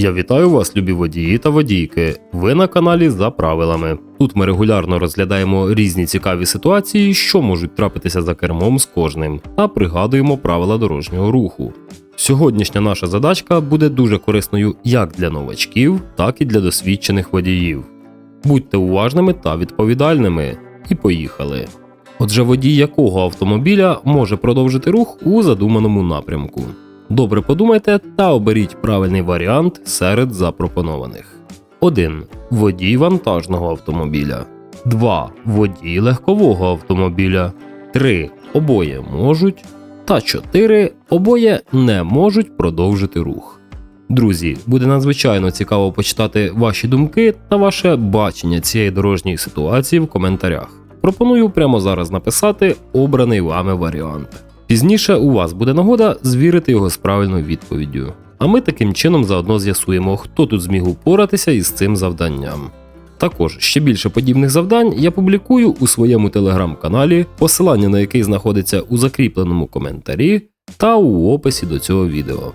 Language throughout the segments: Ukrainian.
Я вітаю вас, любі водії та водійки. Ви на каналі за правилами. Тут ми регулярно розглядаємо різні цікаві ситуації, що можуть трапитися за кермом з кожним, та пригадуємо правила дорожнього руху. Сьогоднішня наша задачка буде дуже корисною як для новачків, так і для досвідчених водіїв. Будьте уважними та відповідальними. І поїхали. Отже, водій якого автомобіля може продовжити рух у задуманому напрямку. Добре подумайте та оберіть правильний варіант серед запропонованих. 1. Водій вантажного автомобіля. 2. Водій легкового автомобіля. 3. Обоє можуть. Та 4. Обоє не можуть продовжити рух. Друзі, буде надзвичайно цікаво почитати ваші думки та ваше бачення цієї дорожньої ситуації в коментарях. Пропоную прямо зараз написати обраний вами варіант. Пізніше у вас буде нагода звірити його з правильною відповіддю. А ми таким чином заодно з'ясуємо, хто тут зміг упоратися із цим завданням. Також ще більше подібних завдань я публікую у своєму телеграм-каналі, посилання на який знаходиться у закріпленому коментарі та у описі до цього відео.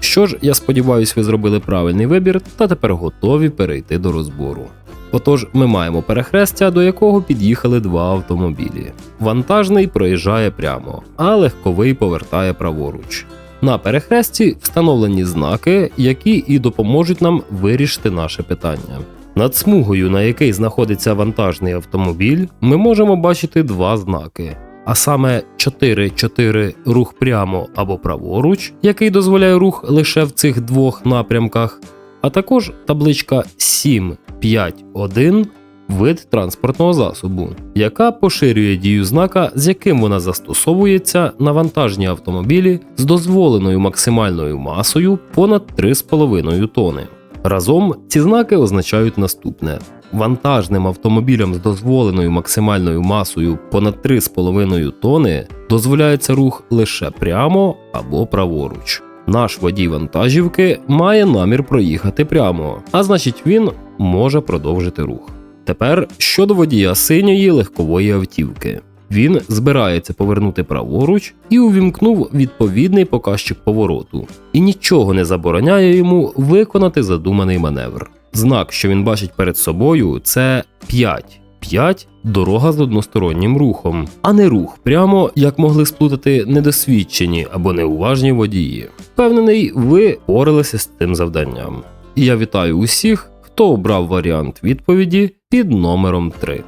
Що ж, я сподіваюся, ви зробили правильний вибір та тепер готові перейти до розбору. Отож, ми маємо перехрестя, до якого під'їхали два автомобілі. Вантажний проїжджає прямо, а легковий повертає праворуч. На перехресті встановлені знаки, які і допоможуть нам вирішити наше питання. Над смугою, на якій знаходиться вантажний автомобіль, ми можемо бачити два знаки. А саме 4-4 рух прямо або праворуч, який дозволяє рух лише в цих двох напрямках, а також табличка 7.5.1 вид транспортного засобу, яка поширює дію знака, з яким вона застосовується на вантажні автомобілі з дозволеною максимальною масою понад 3,5 тони. Разом ці знаки означають наступне: вантажним автомобілям з дозволеною максимальною масою понад 3,5 тони дозволяється рух лише прямо або праворуч. Наш водій вантажівки має намір проїхати прямо, а значить він може продовжити рух. Тепер щодо водія синьої легкової автівки. Він збирається повернути праворуч і увімкнув відповідний показчик повороту, і нічого не забороняє йому виконати задуманий маневр. Знак, що він бачить перед собою, це 5. 5 дорога з одностороннім рухом, а не рух прямо, як могли сплутати недосвідчені або неуважні водії. Впевнений, ви поралися з цим завданням. І я вітаю усіх, хто обрав варіант відповіді під номером 3.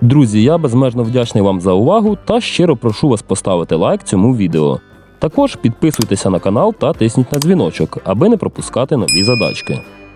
Друзі, я безмежно вдячний вам за увагу та щиро прошу вас поставити лайк цьому відео. Також підписуйтеся на канал та тисніть на дзвіночок, аби не пропускати нові задачки.